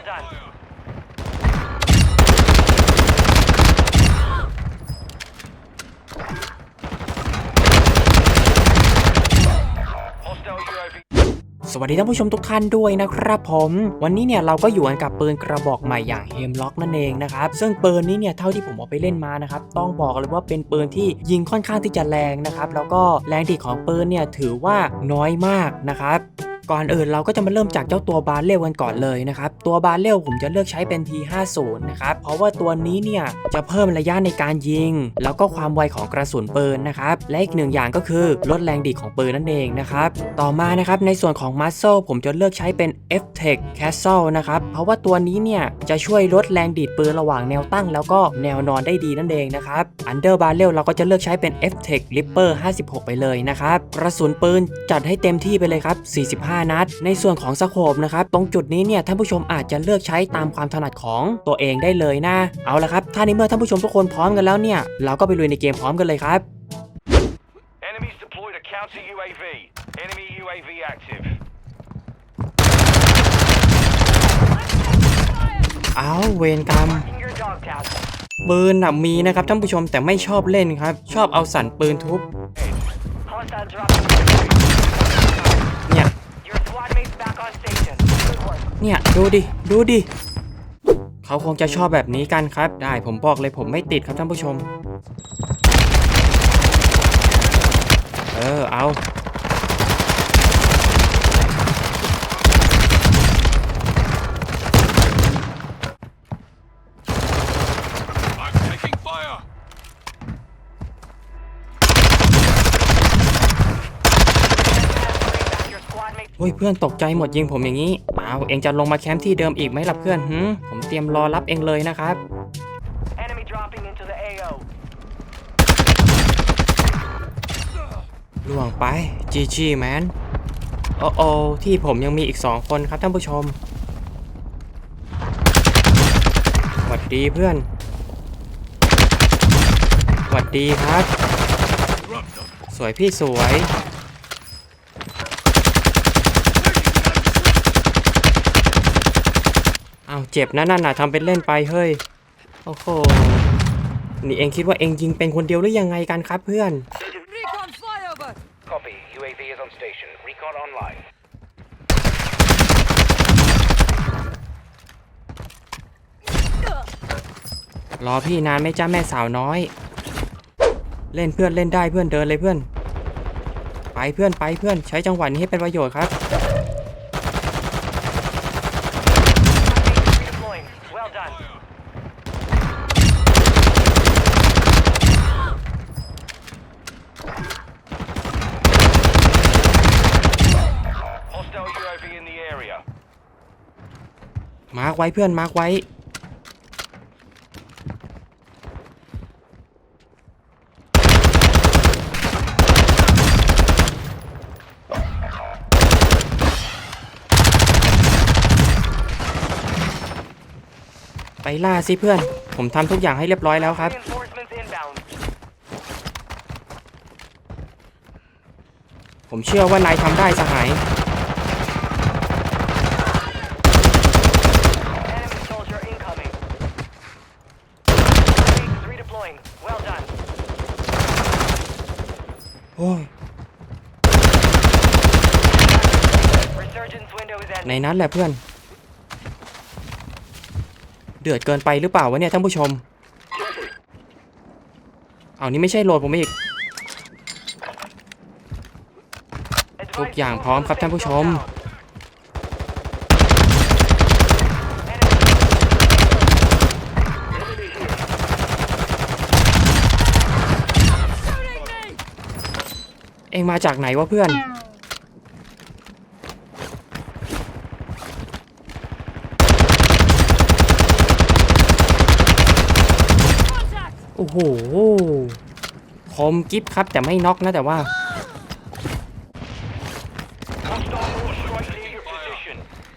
Well done. สวัสดีท่านผู้ชมทุกท่านด้วยนะครับผม วันนี้เนี่ยเราก็อยู่กันกับปืนกระบอกใหม่อย่างเฮมล็อกนั่นเองนะครับ ซึ่งปืนนี้เนี่ยเท่าที่ผมเอาไปเล่นมานะครับ ต้องบอกเลยว่าเป็นปืนที่ยิงค่อนข้างที่จะแรงนะครับ แล้วก็แรงดีของปืนเนี่ยถือว่าน้อยมากนะครับ ก่อนอื่นเราก็จะมาเริ่มจากเจ้าตัวบาร์เรลกันก่อนเลยนะครับตัวบาร์เรลผมจะเลือกใช้เป็น T50 นะครับเพราะว่าตัวนี้เนี่ยจะเพิ่มระยะในการยิง แล้วก็ความไวของกระสุนปืนนะครับและอีกหนึ่งอย่างก็คือลดแรงดีดของปืนนั่นเองนะครับต่อมานะครับในส่วนของ Muscle ผมจะเลือกใช้เป็น F-Tech Castle นะครับเพราะว่าตัวนี้เนี่ยจะช่วยลดแรงดีดปืนระหว่างแนวตั้ง แล้วก็แนวนอนได้ดีนั่นเองนะครับ Under Barrel เราก็จะเลือกใช้เป็น F-Tech Ripper 56 ไปเลยนะครับกระสุนปืนจัดให้เต็มที่ไปเลยครับ45นัด ในส่วนของสโคปนะครับตรงจุดนี้เนี่ยท่านผู้ชมอาจจะเลือกใช้ตามความถนัดของตัวเองได้เลยนะ เอาละครับถ้าในเมื่อท่านผู้ชมทุกคนพร้อมกันแล้วเนี่ย เราก็ไปลุยในเกมพร้อมกันเลยครับ Enemies deployed a counter UAV. Enemy UAV active. เอาเวรกรรม In your dog tag. ปืนน่ะมีนะครับท่านผู้ชมแต่ไม่ชอบเล่นครับ ชอบเอาสันปืนทุบ Hostile dropping. เนี่ย Your squad mates back on station. Good work. เนี่ยดูดิ ดูดิ เขาคงจะชอบแบบนี้กันครับ ได้ผมบอกเลยผมไม่ติดครับท่านผู้ชม เออ เอา I'm taking fire! Your squad mates. โอ้ยเพื่อนตกใจหมดยิงผมอย่างนี้ เอาเองจะลงมาแคมป์ที่เดิมอีกไหมล่ะเพื่อนหืมผมเตรียมรอรับเองเลยนะครับ Enemy dropping into the AO. ล่วงไป GG แมนโอ้โอที่ผมยังมีอีก 2 คนครับท่านผู้ชมหวัดดีเพื่อนหวัดดีครับ Drop them! สวยพี่สวย เอาวเจ็บนะนั่นน่ะทำเป็นเล่นไปเฮ้ย โอ้โห นี่เองคิดว่าเองยิงเป็นคนเดียวหรือยังไงกันครับเพื่อน Recon flyover! Copy. UAV is on station. Recon online. รอพี่นานไหม่จ้าแม่สาวน้อย เล่นเพื่อนเล่นได้เพื่อนเดินเลยเพื่อน ไปเพื่อนไปเพื่อนใช้จังหวะนี้ให้เป็นประโยชน์ครับ Redeploying. Well done. 'Hostile UAV in the area. มาร์กไว้เพื่อนมาร์กไว้ ไปล่าสิเพื่อน ผมทำทุกอย่างให้เรียบร้อยแล้วครับ Reinforcements inbound. ผมเชื่อว่านายทำได้สหาย Enemy soldier incoming. Base is redeploying. Well done. โอ้ย Resurgence window is ใน ending. นั้นแหละเพื่อน เดือดเกินไปหรือเปล่าวะเนี่ยท่านผู้ชม เอานี่ไม่ใช่โหลดผมอีก ทุกอย่างพร้อมครับท่านผู้ชม เองมาจากไหนวะเพื่อน โอ้โห คมกิฟครับแต่ไม่น็อกนะแต่ว่า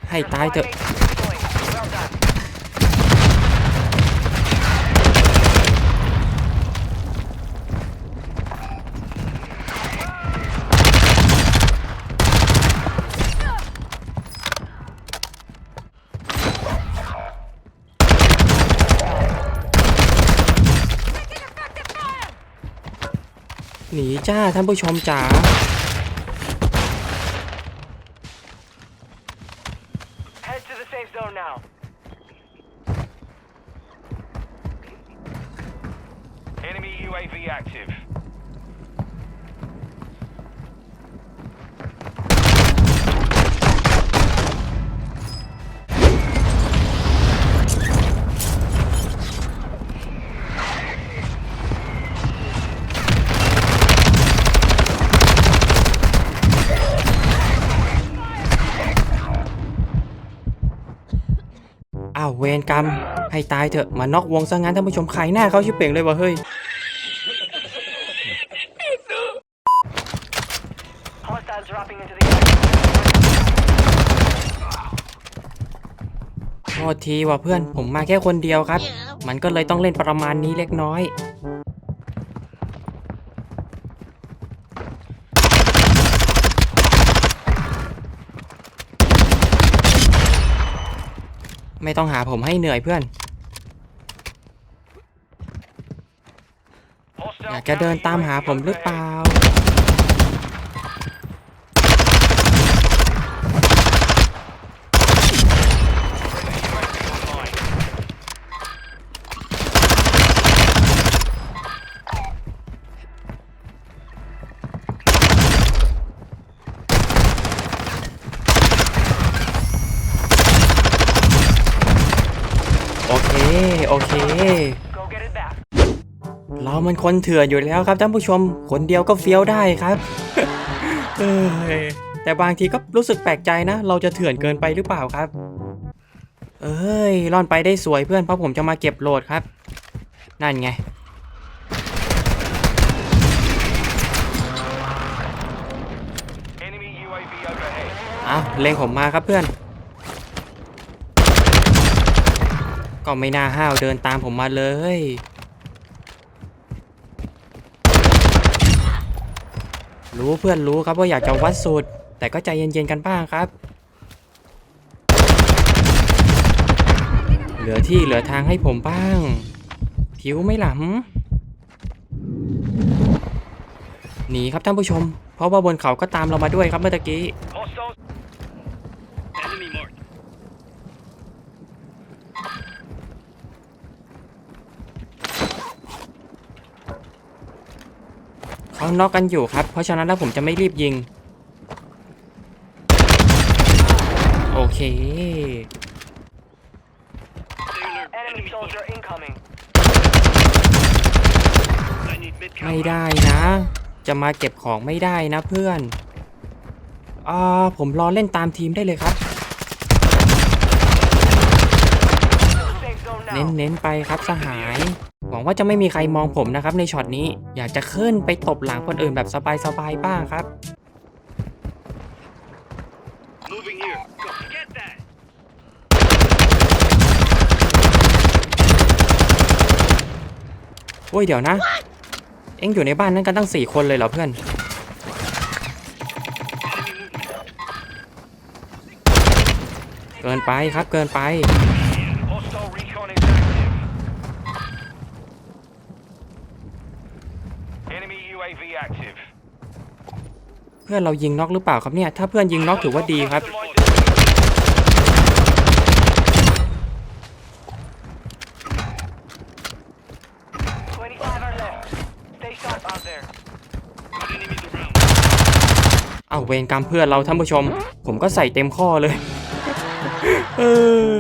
ให้ตายเถอะ Squad mates redeploying. Well done. หนีจ้าท่านผู้ชมจ๋า Head าวเวรกรรม ให้ตายเถอะมานอกวงซะงั้นท่านผู้ชมขายหน้าเขาชิบเป่งเลยวะเฮ้ยโทษทีว่ะเพื่อนผมมาแค่คนเดียวครับ มันก็เลยต้องเล่นประมาณนี้เล็กน้อย ไม่ต้องหาผมให้เหนื่อยเพื่อน อยากจะเดินตามหาผมหรือเปล่า โอเค เรามันคนเถื่อนอยู่แล้วครับท่านผู้ชม คนเดียวก็เฟี้ยวได้ครับเอ้แต่บางทีก็รู้สึกแปลกใจนะ เราจะเถื่อนเกินไปหรือเปล่าครับ เอ้ยร่อนไปได้สวยเพื่อนเพราะผมจะมาเก็บโหลดครับ นั่นไง Enemy UAV overhead. อะเล็งผมมาครับเพื่อน ก็ไม่น่าห้าวเดินตามผมมาเลย รู้เพื่อนรู้ครับว่าอยากจะวัดสูตรแต่ก็ใจเย็นๆกันบ้างครับ เหลือที่เหลือทางให้ผมบ้าง ผิวไม่หลำหนีครับท่านผู้ชม เพราะว่าบนเขาก็ตามเรามาด้วยครับเมื่อกี้ เขาน็อกกันอยู่ครับ เพราะฉะนั้นแล้วผมจะไม่รีบยิง โอเค Enemy soldier incoming. I need mid ไม่ได้นะ จะมาเก็บของไม่ได้นะเพื่อนอ่าผมรอเล่นตามทีมได้เลยครับ เน้น now. เน้นไปครับสหาย หวังว่าจะไม่มีใครมองผมนะครับ ในช็อตนี้อยากจะขึ้นไปตบหลังคนอื่นแบบสบายๆบ้างครับ Moving here. Go. Get that. โอ้ยเดี๋ยวนะ เอ็งอยู่ในบ้านนั้นกันตั้งสี่คนเลยเหรอเพื่อนเกินไปครับเกินไป UAV active. เพื่อนเรายิงน็อกหรือเปล่าครับเนี่ย ถ้าเพื่อนยิงน็อกถือว่าดีครับ Twenty-five are left. Stay sharp out there. Got enemies around. เอาเวรกรรมเพื่อนเราท่านผู้ชม ผมก็ใส่เต็มข้อเลย เออ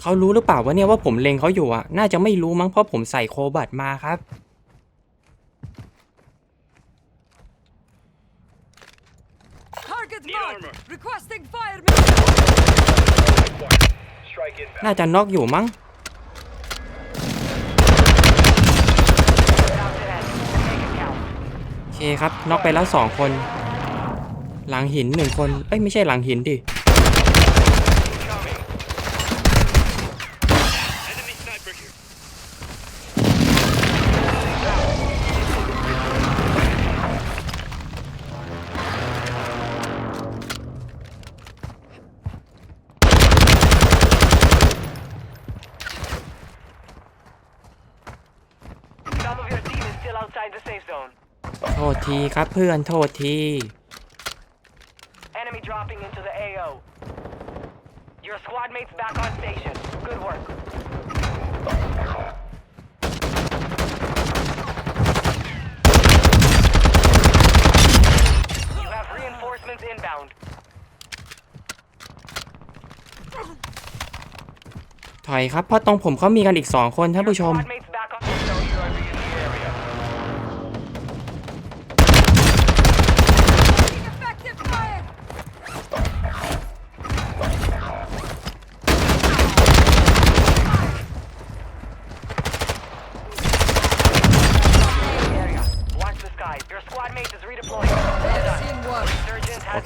เขารู้หรือเปล่าว่าเนี่ยว่าผมเล็งเขาอยู่อะ น่าจะไม่รู้มั้งเพราะผมใส่โคบัตมาครับ Target Need marked. armor. Requesting fire. Strike inbound. น่าจะน็อกอยู่มั้ง Down to end. Make it count. โอเคครับน็อกไปแล้วสองคน หลังหินหนึ่งคน เอ้ยไม่ใช่หลังหินดิ ทษทีครับเพื่อนโทษที Enemy dropping into the AO. Your squad mates back on station. Good work. You have reinforcements inbound. ถอยครับเพราะตรงผมเขามีกันอีก2คนท่าน Your ผู้ชม squad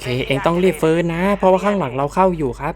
เค เองต้องรีบฟื้นนะ เพราะว่าข้างหลังเราเข้าอยู่ครับ